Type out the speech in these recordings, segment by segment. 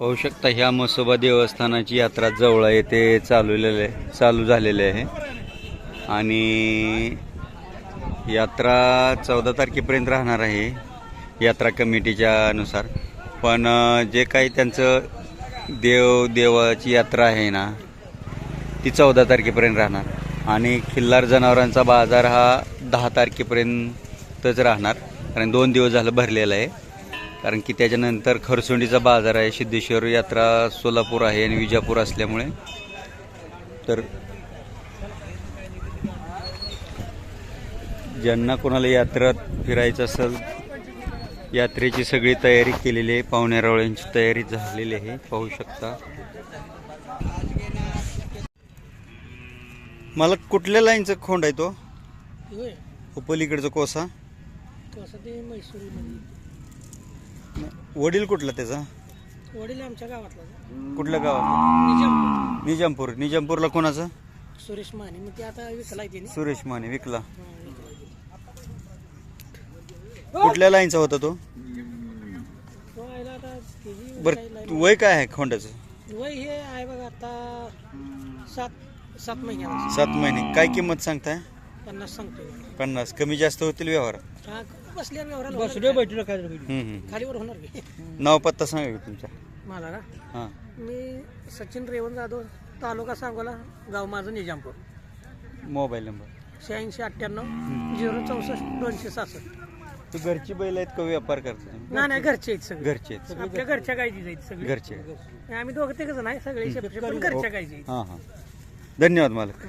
पाहू शकता ह्या म्हसोबा देवस्थानाची यात्रा जवळ येथे चालवलेले आहे चालू झालेली आहे. आणि यात्रा चौदा तारखेपर्यंत राहणार आहे यात्रा कमिटीच्या अनुसार. पण जे काही त्यांचं देव देवाची यात्रा आहे ना ती चौदा तारखेपर्यंत राहणार. आणि खिल्लार जनावरांचा बाजार हा दहा तारखेपर्यंतच राहणार. कारण दोन दिवस झालं भरलेला आहे. कारण की त्याच्यानंतर खरसुंडीचा बाजार आहे सिद्धेश्वर यात्रा सोलापूर आहे आणि विजापूर असल्यामुळे. तर ज्यांना कोणाला यात्रेत फिरायचं असेल यात्रेची सगळी तयारी केलेली आहे. पाहुण्यारावळ्यांची तयारी झालेली आहे. पाहू शकता. मला कुठल्या लाईनचा खोंड आहे तो? पलीकडचा कोसा कसं ते वडील कुठला त्याचा? वडील आमच्या गावातला कुठल्या गावात निजाम निजामपूर. निजामपूरला कोणाचं? सुरेश माने. मग ते आता विकलाय त्याने. सुरेश माने विकला. हा. कुठल्या लाईनचा होता तो? आता बर वय काय आहे खोंडाचं वय हे आहे बघा आता सात सात महिन्याला सात महिने. काय किंमत सांगताय? पन्नास सांगतोय. पन्नास. कमी जास्त होतील व्यवहार? हा बसल्या व्यवहाराला होणार हम्म, काय? हम्म. खालीवर होणार की? नाव पत्ता सांगा की तुमचा. मला का? हां. मी सचिन रेवण जाधव तालुका सांगोला गाव माझं निजामपूर. Mobile number. शहाऐंशी अठ्ठ्याण्णव झिरो चौसष्ट दोनशे सहासष्ट. तू घरची बैल आहेत का व्यापार करता तुम्ही? नाही नाही घरचे आहेत सगळे. घरचे आहेत. आपल्या घरच्या गायची आहेत सगळे. घरचे आम्ही दोघं ते कसं नाही सगळे शेपटे पण घरच्या गायची आहेत. हां हां. धन्यवाद मालक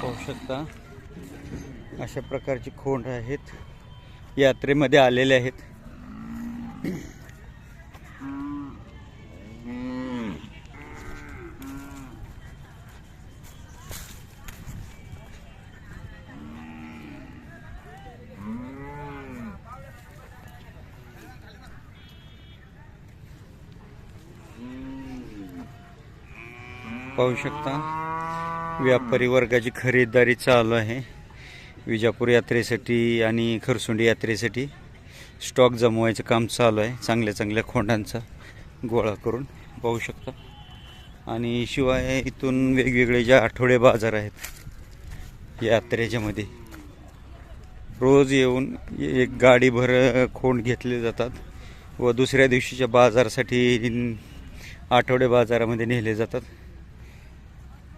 पाहू शकता. अशा प्रकारची खोंड आहेत. यात्रेमध्ये आलेले आहेत. पाहू शकता. व्यापारी वर्गाची खरेदीदारी चालू आहे. विजापूर यात्रेसाठी आणि खरसुंडी यात्रेसाठी स्टॉक जमवायचं काम चालू आहे. चांगल्या चांगल्या खोंडांचा गोळा करून पाहू शकता. आणि शिवाय इथून वेगवेगळे जे आठवडे बाजार आहेत यात्रेच्यामध्ये रोज येऊन एक गाडीभर खोंड घेतले जातात व दुसऱ्या दिवशीच्या बाजारासाठी आठवडे बाजारामध्ये नेले जातात.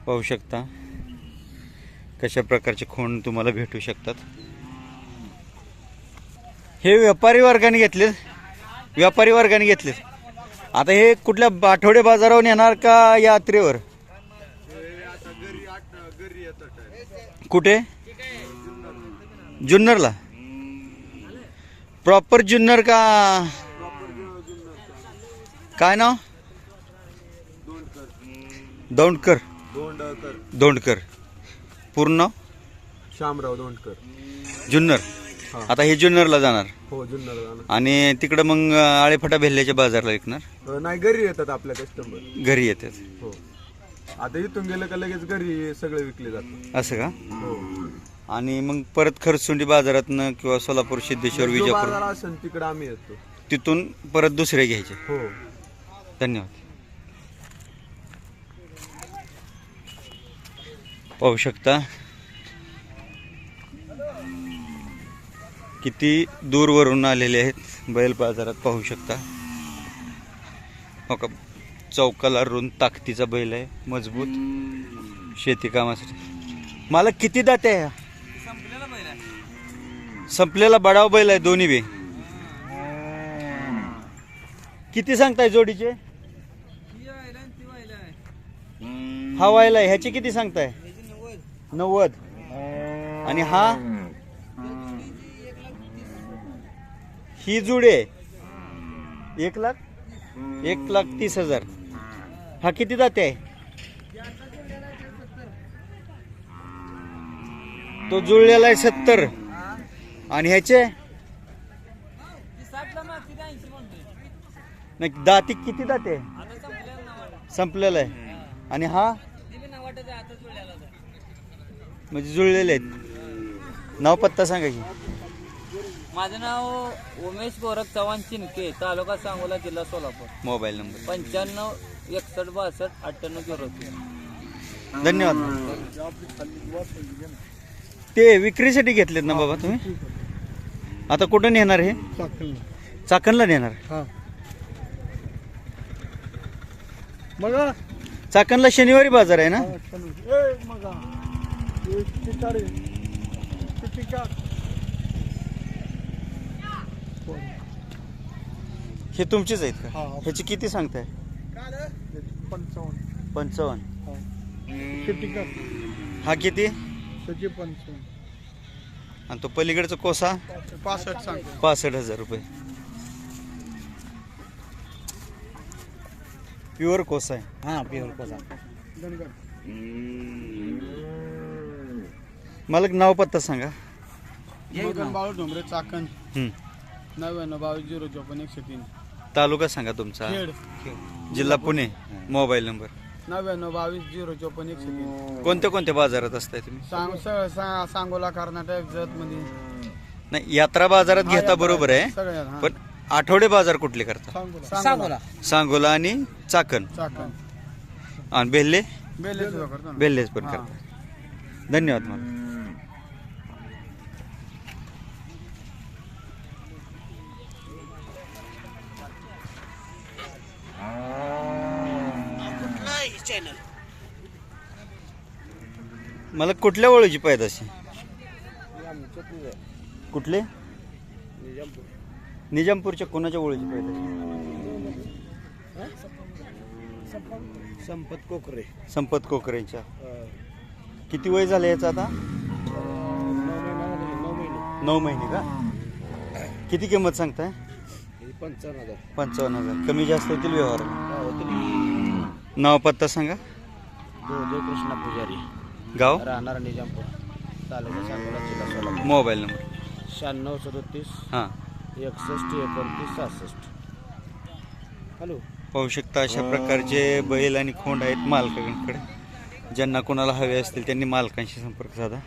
पाहू शकता. कशा प्रकारचे खोंड तुम्हाला भेटू शकतात. हे व्यापारी वर्गाने घेतले. व्यापारी वर्गाने घेतले. आता हे कुठल्या आठवडे बाजारावर येणार का यात्रेवर? कुठे? जुन्नरला. प्रॉपर जुन्नर का? काय नाव? दौंडकर दोंडकर दोंडकर पूर्ण? शामराव दोंडकर जुन्नर. हा. आता हे जुन्नरला जाणार. हो जुन्नर आणि तिकडं मग आळेफाटा भेल्ल्याच्या बाजारला विकणार. अ, नाही घरी येतात आपल्या कस्टमर घरी येतात. हो. आता इथून गेलं का लगेच घरी सगळे विकले जातात. असं का? हो. आणि मग परत खरसुंडी बाजारातनं किंवा सोलापूर सिद्धेश्वर जो विजापूर बाजार असेल तिकडे आम्ही येतो. तिथून परत दुसरे घ्यायचे. हो. धन्यवाद. पाहू शकता. किती दूरवरून आलेले आहेत बैल बाजारात पाहू शकता. हो का चौकाला रुंद ताकदीचा बैल आहे मजबूत. शेती कामासाठी. मला किती दाते आहे? संपलेला बडाव बैल आहे दोन्ही बी. किती सांगताय जोडीचे? हा व्हायला आहे. ह्याचे किती सांगताय? नव्वद. आणि हा? ही जुडे. एक लाख? एक लाख तीस हजार. हा किती जाते? आहे तो जुळलेला आहे सत्तर. आणि ह्याचे? नाही दाती किती दाते संपलेला आहे. आणि हा? म्हणजे जुळलेले आहेत. नाव पत्ता सांगा की. माझं नाव उमेश गोरख चव्हाण चिनके तालुका सांगोला जिल्हा सोलापूर. Mobile number. पंच्याण्णव एकसष्ट बासष्ट अठ्ठ्याण्णव झिरो धन्यवाद. ते विक्रीसाठी घेतलेत ना बाबा तुम्ही? आता कुठं नेणार हे? चाकणला नेणार. मग? चाकणला शनिवारी बाजार आहे ना? हे तुमचेच आहेत का? ह्याची किती सांगताय? पंचावन्न. पंचावन्न. हा किती? त्याचे पंचावन्न. आणि तो पलीकडचा कोसा? पासष्ट सांगतो पासष्ट हजार रुपये. प्युअर कोसा आहे. हां प्युअर कोसा. मला एक नाव पत्ता सांगा. मगन बाळू डोंगरे चाकण. हं. नव्याण्णव बावीस झिरो चोपन्न एकशे तीन. तालुका सांगा तुमचा. खेड. जिल्हा पुणे मोबाईल नंबर. नव्याण्णव बावीस झिरो चोपन्न एकशे तीन. कोणत्या कोणत्या बाजारात असताय तुम्ही? सांग स- सा- सांगोला कर्नाटक जत मध्ये नाही यात्रा बाजारात घेता बरोबर आहे हा. पण आठवडे बाजार कुठले करता? सांगोला. सांगोला. आणि चाकण. चाकण. आणि बेल्ले बेले सुद्धा करतो ना. बेल्लेच पण. करता. धन्यवाद मला मला कुठल्या ओळीची पैदाशी कुठले? निजामपूरच्या कोणाच्या ओळीची पैदाशी संपत कोकरे. संपत कोकरेंच्या. किती वय झालं याचं आता? नऊ महिने का? किती किंमत सांगताय? पंचावन्न हजार. पंचावन्न हजार कमी जास्त होतील व्यवहार? नाव पत्ता सांगा. कृष्णा पुजारी. गाव? राहणार निजामपूर. तालुका सांगोला जिल्हा सोलापूर. Mobile number. शहाण्णव सदोतीस हां. एकसष्ट एकोणतीस सहासष्ट. हॅलो. पाहू शकता अशा प्रकारचे बैल आणि खोंड आहेत मालकांकडे. ज्यांना कोणाला हवे असतील त्यांनी मालकांशी संपर्क साधा.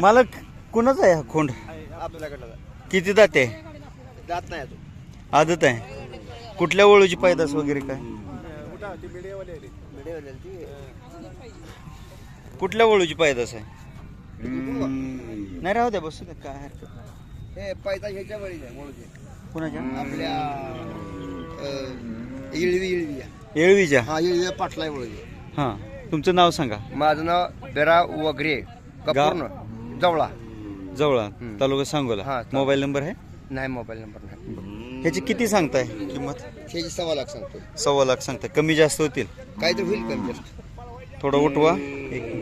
मालक कुणाचा आहे हा खोंड? आपल्याकडं किती दाते जात नाही अजून. आदत आहे. कुठल्या ओळूची पैदास वगैरे काय? कुठल्या ओळूची पैदास आहे? नाही राहू द्या बसू द्या काय हरकत. हे पैसा ह्याच्या वेळी आहे मोळचे कुणाच्या? आपल्या इळवी इळवी येळवीच्या हा इळवी पाटला मोळचे हां. तुमचं नाव सांगा. माझं नाव बेरा वगरे जवळा. जवळ. तालुका सांगोला. हा, तालुका. मोबाईल नंबर आहे? नाही मोबाईल नंबर नाही. ह्याची किती सांगताय? किंमत? त्याची सव्वा लाख सांगतो सव्वा लाख सांगताय. कमी जास्त होतील? काय तर होईल कमी जास्त. थोडं उठवा. एक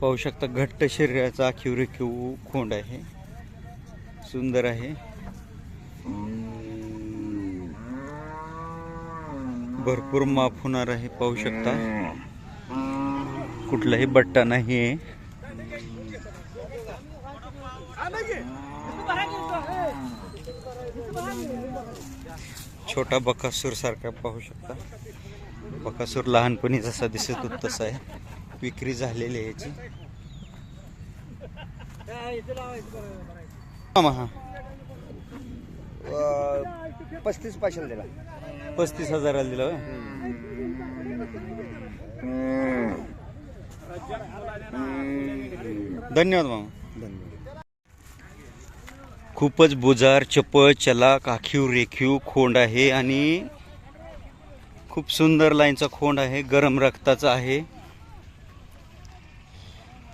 पाहू शकता घट्ट शरीराचा आखीव रेखीव खोंड आहे. सुंदर आहे. भरपूर माफ होणार आहे पाहू शकता. कुठलाही बट्टा नाही आहे छोटा बकासूर सारखा पाहू शकता. बकासूर लहानपणी जसा दिसत होता तसा आहे. विक्री झालेली आहे याची. हा. पस्तीस पाचशे दिला. पस्तीस हजाराला दिला? धन्यवाद मामा. खूपच बुजार चपळ चलाक आखीव रेखीव खोंड आहे आणि खूप सुंदर लाईनचा खोंड आहे गरम रक्ताचा आहे.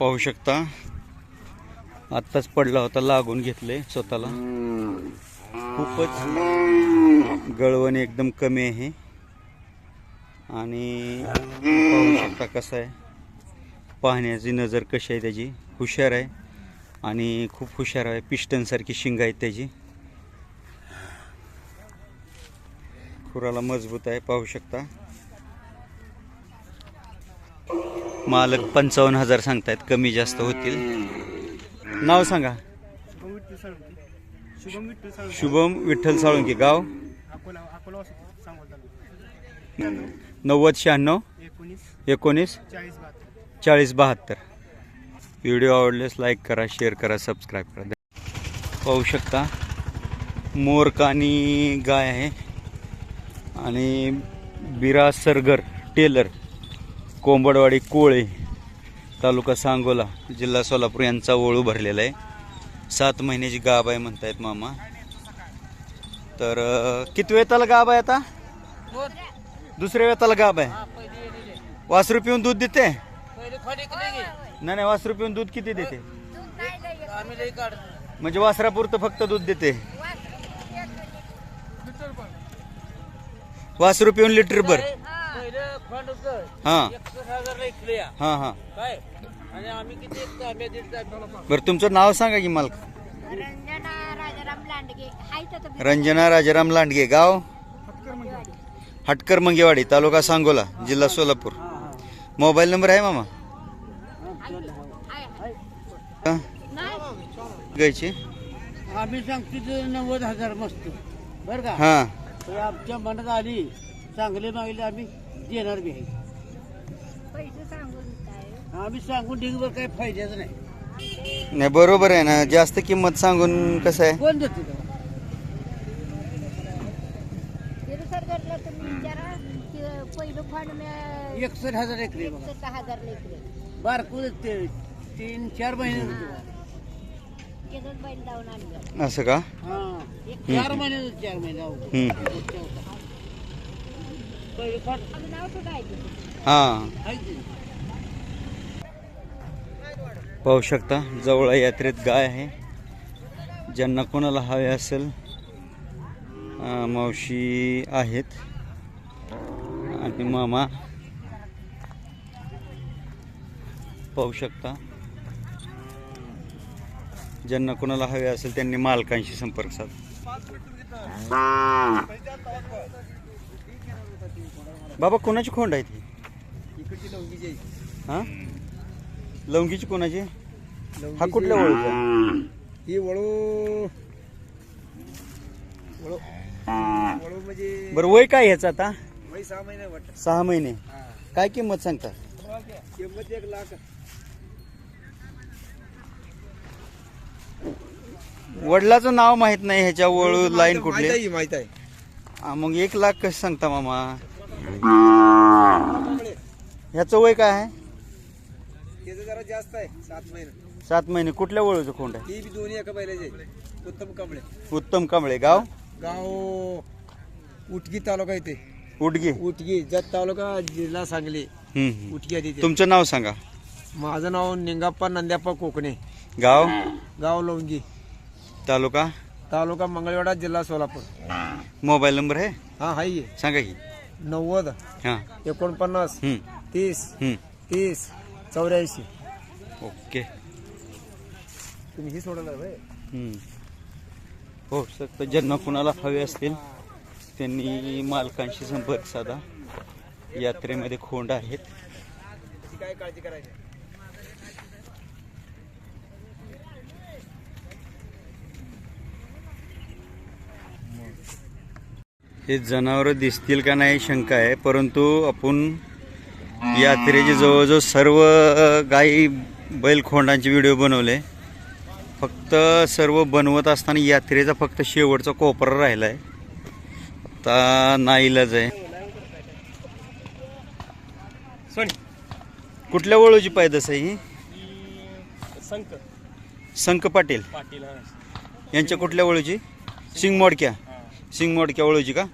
पाहू शकता आत्ताच पडला होता लागून घेतले स्वतःला. खूपच गळवण एकदम कमी आहे. आणि पाहू शकता कसं आहे पाहण्याची नजर कशी आहे त्याची हुशार आहे. आणि खूप हुशार आहे पिस्टनसारखी शिंग आहेत त्याची. खुराला मजबूत आहे पाहू शकता. मालक पंचावन्न हजार सांगतायत कमी जास्त होतील. नाव सांगा. शुभम विठ्ठल साळुंकी गाव? नव्वद शहाण्णव. एकोणीस एकोणीस. चाळीस बहात्तर. व्हिडिओ आवडल्यास लाईक करा शेअर करा सबस्क्राईब करा. पाहू शकता मोरकानी गाय आहे. आणि बिरा सरगर टेलर कोंबडवाडी कोळे तालुका सांगोला जिल्हा सोलापूर यांचा ओळू भरलेला आहे. सात महिन्याची गाब आहे म्हणतायत मामा. तर किती वेताला गाब आहे आता? दुसऱ्या वेताला गाब आहे. वासरू पिऊन दूध देते? नाही नाही वासरू पिऊन दूध किती देते? म्हणजे वासरापुरतं फक्त दूध देते. वासरू पिऊन लिटर भर. हा. हा हा. बर तुमचं नाव सांगा की मला रंजना राजाराम लांडगे. हाय तर रंजना राजाराम लांडगे गाव? हटकर मंगेवाडी तालुका सांगोला जिल्हा सोलापूर. मोबाईल नंबर आहे मामा? हा? आम्ही सांगतो ते नव्वद हजार मस्त बरं का? हा. तर आमच्या मनात आली चांगले मागले आम्ही देणार बी आहे. पैसे सांगून काय? आम्ही सांगून ढिगभर काही फायद्याचं नाही. नाही बरोबर आहे ना. जास्त किंमत सांगून कसं आहे? कोण देते तेव्हा? सरकारला तुम्ही विचारा की पहिलं फंड मी एकसष्ट हजार एकरी बघा. एकसष्ट हजार लेकरे बारकू ते तीन चार महिने असं का? हा. चार महिने चार महिने हा. पाहू शकता जवळ यात्रेत गाय आहे. ज्यांना कोणाला हवे असेल मावशी आहेत. आणि मामा. पाहू शकता. ज्यांना कोणाला हवे असेल त्यांनी मालकांशी संपर्क साध. बाबा कोणाची खोंड आहे ती? हा? लवंगीची कोणाची? हा कुठल्या ओळखचा ही वळू. वळू. वळू म्हणजे बरं वय काय ह्याचं आता? वय सहा महिने सहा महिने. काय किंमत सांगता? किंमत एक लाख. वडिलाचं नाव माहीत नाही ह्याच्या वळू लाईन कुठली. माहीत आहे माहीत आहे. हा, मग एक लाख कसं सांगता मामा? ह्याचं वय काय आहे? त्याचं जरा जास्त आहे सात महिने. सात महिने. कुठल्या वळूचं खोंड आहे? ती बी दोन्ही एका बैलाचे आहेत. उत्तम कांबळे उत्तम कांबळे गाव? गाव उटगी तालुका इथे. उडगे उटगी जत तालुका जिल्हा सांगली. हम्म, हम्म. उटगी तुमचं नाव सांगा. माझं नाव निंगाप्पा नंद्याप्पा कोकणे. गाव? गाव लवंगी तालुका? तालुका मंगळवेढा जिल्हा सोलापूर. मोबाईल नंबर आहे हा हाय. सांगा की. नव्वद हां. एकोणपन्नास हम्म, तीस हम्म. तीस चौऱ्याऐंशी. ओके. तुम्ही ही सोडणार होय? हम्म. हो शकतं ज्यांना कुणाला हवे असतील त्यांनी मालकांशी संपर्क साधा. यात्रेमध्ये खोंड आहेत. काय काळजी करायची? हे जनावरं दिसतील का नाही शंका आहे परंतु आपण यात्रेचे जवळजवळ सर्व गाई बैलखोंडांचे व्हिडिओ बनवले. फक्त सर्व बनवत असताना यात्रेचा फक्त शेवटचा कोपरा राहिला आहे आता नाईलाज आहे. कुठल्या वळूची पायदस आहे ही? संक. संक पाटील. पाटील यांच्या कुठल्या वळूची? सिंगमोडक्या सिंगमोडक्या वळूची का?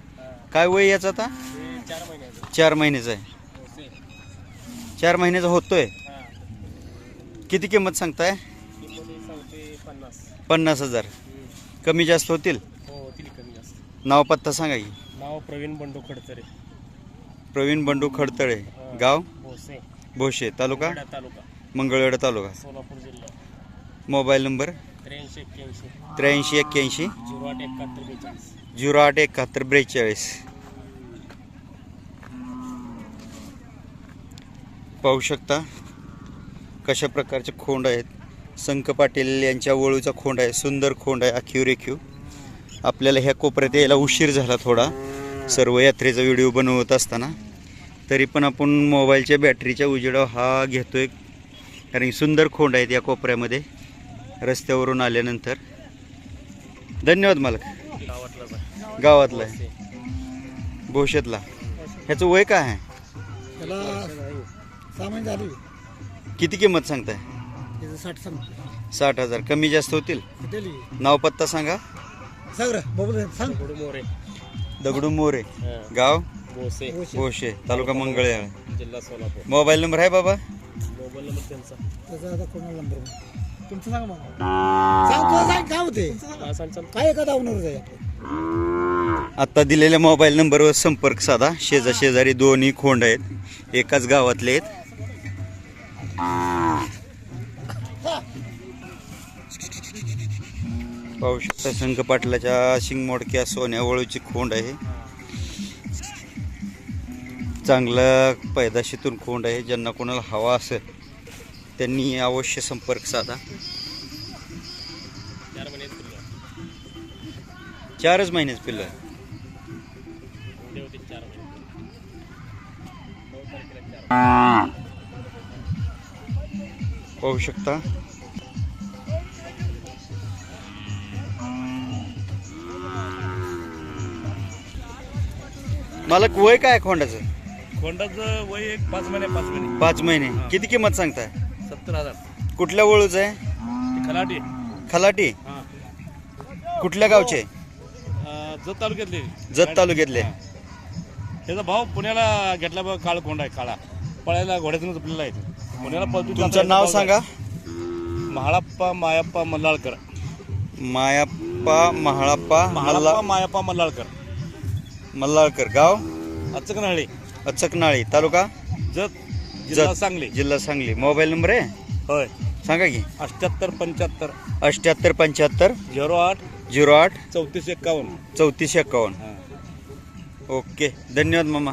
काय वय याचं आता? चार महिन्याचं आहे. चार महिन्याचा होतोय. किती किंमत सांगताय? पन्नास हजार. कमी जास्त होतील? हो नाव पत्ता सांगा की. नाव प्रवीण बंडू खडतरे. प्रवीण बंडू खडतळे गाव? भोसे. तालुका तालुका? मंगळवेढा तालुका. सोलापूर जिल्हा. Mobile number? त्र्याऐंशी एक्क्याऐंशी. त्र्याऐंशी एक्क्याऐंशी. झिरो आठ एकाहत्तर बेचाळीस. झिरो आठ एकाहत्तर ब्रेचाळीस पाहू शकता कशा प्रकारचे खोंड आहेत. संक पाटील यांच्या वळूचा खोंड आहे सुंदर खोंड आहे अखीव रेखीव. आपल्याला ह्या कोपऱ्यात यायला उशीर झाला थोडा. सर्व यात्रेचा व्हिडिओ बनवत असताना. तरी पण आपण मोबाईलच्या बॅटरीच्या उजेडावर हा घेतोय. कारण की सुंदर खोंड आहेत या कोपऱ्यामध्ये. रस्त्यावरून आल्यानंतर. धन्यवाद मालक. गावातला आहे. भोशेतला ह्याचं वय काय आहे? त्याला सामान झाली. किती किंमत सांगताय? त्याचं साठ सांग साठ हजार. कमी जास्त होतील? नाव पत्ता सांगा. सांग रे बबल सांग. थोडं मोरे. दगडू मोरे. गाव? बोसे भोशे तालुका जिल्हा सोलापूर. मोबाईल नंबर आहे बाबा? मोबाईल नंबर त्यांचा. त्याचा आता कोणाला नंबर तुमचं सांग मग सांग तुला सांग काय होते काय एका दावणार आहे आता दिलेल्या मोबाईल नंबरवर संपर्क साधा. शेजा शेजारी दोन्ही खोंड आहेत. एकाच गावातले आहेत. पाहू शकता शंख पाटलाच्या शिंगमोडक्या सोन्या वळूची खोंड आहे. चांगला पैदाशीतून खोंड आहे. ज्यांना कोणाला हवा असेल. त्यांनी अवश्य संपर्क साधा. चारच महिन्याच पिल्लं. पाहू शकता. मालक वय काय खोंडाचं? खोंडाचं वय एक पाच महिने पाच महिने. पाच महिने. किती किंमत सांगताय? सत्तर हजार कुठल्या वळूच आहे? खलाटी. खलाटी? हां. कुठल्या गावचे? अं, जत तालुक्यातली. जत तालुक्यातले. त्याचा भाव पुण्याला घेतला बघ काळ कोंडा आहे काळा. पळायला घोड्यातूनच आपल्याला आहे. पुण्याला पळतो तुमचं नाव सांगा. महाळप्पा मायाप्पा मल्लाळकर मायाप्पा महाळाप्पा महाळप्पा मल्ला मायाप्पा मल्लाळकर मल्लाळकर गाव? अचकनहळी. अचकनाळी तालुका? जत जिल्हा. सांगली. जिल्हा सांगली. मोबाईल नंबर आहे? होय. सांगा की. अठ्याहत्तर पंच्याहत्तर. अठ्याहत्तर पंच्याहत्तर झिरो आठ. झिरो आठ चौतीस एक्कावन्न. चौतीसशे एक्कावन्न. हां. ओके. धन्यवाद मामा.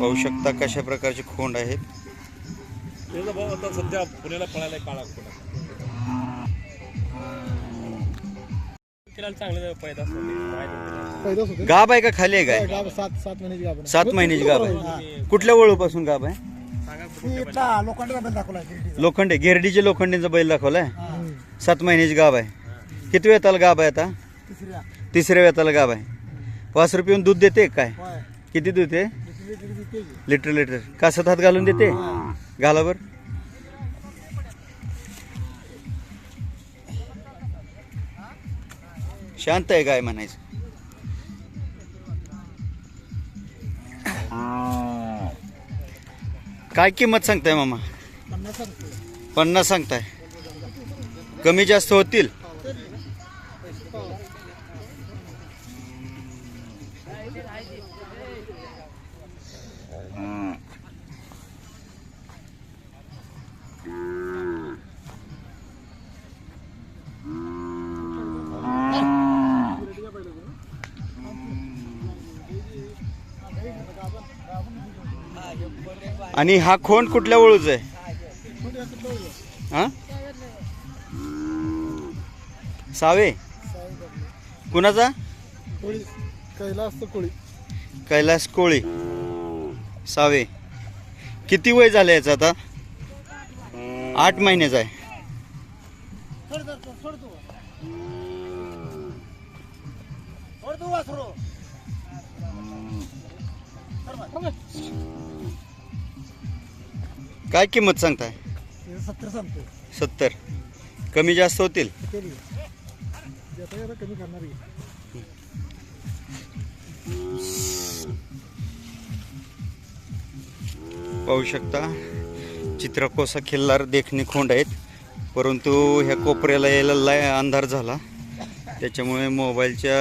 पाहू शकता कशा प्रकारचे खोंड आहेत. त्याचा भाव आता सध्या पुण्याला पळायला काळा तिला चांगले पैदा पहिलंच होतं. गाब आहे का खाली आहे काय सात सात महिन्याची गाब सात महिन्याची गाब आहे. कुठल्या वळूपासून गाब आहे? लोखंडाचा बैल दाखवला लोखंडे घेरडीचे लोखंडीचा बैल दाखवलाय? सात महिन्याची गाब आहे. किती वेताला गाब आहे आता? तिसऱ्या. तिसऱ्या वेताला गाब आहे. पाच रुपये दूध देते काय? होय. किती दूध देते दुसरी की. लिटर लिटर कासत हात घालून देते? घाला बर. शांत आहे काय म्हणायचं? काय किंमत सांगताय मामा? पन्नास पन्नास सांगताय. कमी जास्त होतील? आणि हा खोंड कुठल्या वळूच आहे? हा? सावे? कुणाचा? कोळी कैलास कोळी कैलास कोळी. सावे किती वय झालं याचं आता? आठ महिन्याचा आहे. काय किंमत सांगताय? सत्तर सांगतो सत्तर. कमी जास्त होतील? केली जेता जेता कमी करणार आहे. पाहू शकता चित्रकोसा खिल्लार देखणे खोंड आहेत. परंतु ह्या कोपऱ्याला यायला लाय अंधार झाला. त्याच्यामुळे मोबाईलच्या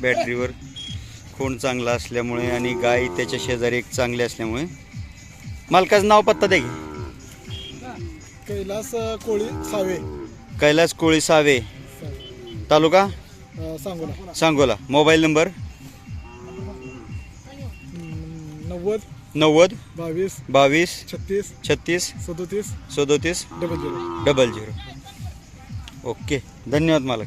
बॅटरीवर खोंड चांगला असल्यामुळे आणि गाय त्याच्या शेजारी एक चांगली असल्यामुळे मालकाचं नाव पत्ता द्या की. कैलास अ, कोळी सावे. कैलास कोळी सावे. तालुका? अ, सांगोला. सांगोला. Mobile number? हम्म, नव्वद नव्वद बावीस बावीस छत्तीस छत्तीस सदोतीस सदोतीस double zero. Double zero. Okay. धन्यवाद मालक.